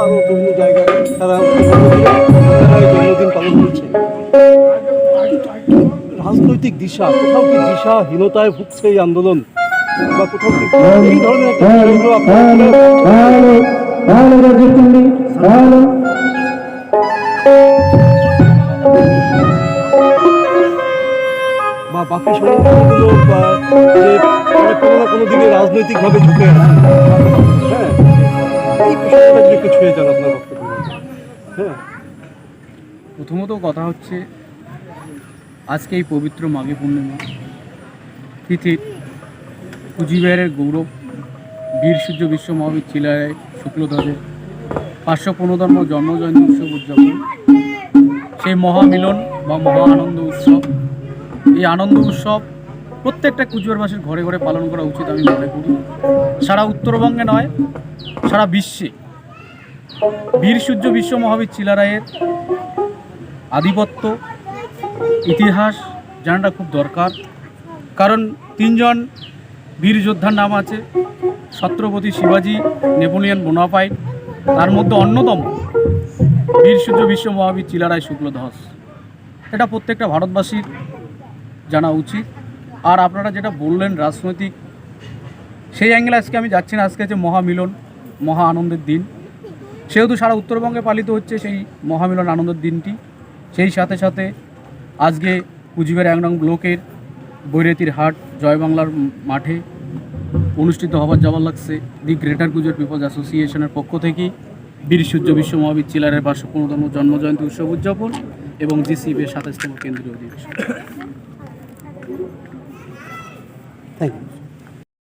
আরও জায়গায় তারা তারা রাজনৈতিক দিশা, কোথাও কি দিশাহীনতায় ভুগছে এই আন্দোলন? বা কোথাও কি এই ধরনের বা বাকি সংগঠনগুলো যে কোনো না কোনো দিকে রাজনৈতিকভাবে ঝুঁকে আছে। হ্যাঁ প্রথমত কথা হচ্ছে, আজকে এই পবিত্র মাঘী পূর্ণিমা। তিথির কুচবিহারের গৌরব, বীর সূর্য বিশ্ব মহাবীর চিলায় শুক্লধ্বজের পাঁচশো পনেরোতম জন্মজয়ন্তী উৎসব উদযাপন, সেই মহামিলন বা মহা আনন্দ উৎসব। এই আনন্দ উৎসব প্রত্যেকটা কুচবিহারবাসীর ঘরে ঘরে পালন করা উচিত আমি মনে করি। সারা উত্তরবঙ্গে নয়, সারা বিশ্বে। বীর সূর্য বিশ্ব মহাবীর চিলারায়ের আধিপত্য, ইতিহাস জানাটা খুব দরকার। কারণ তিনজন বীর যোদ্ধার নাম আছে, ছত্রপতি শিবাজি, নেপোলিয়ন বোনাপাইট, তার মধ্যে অন্যতম বীর সূর্য বিশ্ব মহাবীর চিলারায় শুক্লধ্বস এটা প্রত্যেকটা ভারতবাসীর জানা উচিত। আর আপনারা যেটা বললেন রাজনৈতিক, সেই অ্যাঙ্গেলে আজকে আমি যাচ্ছি না, আজকে আছে মহামিলন, মহা আনন্দের দিন। সেহেতু সারা উত্তরবঙ্গে পালিত হচ্ছে সেই মহামিলন আনন্দের দিনটি। সেই সাথে সাথে আজকে কুচবিহার এক নং ব্লকের বৈরতির হাট জয় বাংলার মাঠে অনুষ্ঠিত হবার যাওয়ার লাগছে দি গ্রেটার গুজরাট পিপলস অ্যাসোসিয়েশনের পক্ষ থেকে। বীর সূর্য বিশ্ব মহাবিদ্যালয়ের পাঁচশো পনেরোতম জন্মজয়ন্তী উৎসব উদযাপন এবং জিসিবির সাতাশতম কেন্দ্রীয় অধিবেশন। Thank you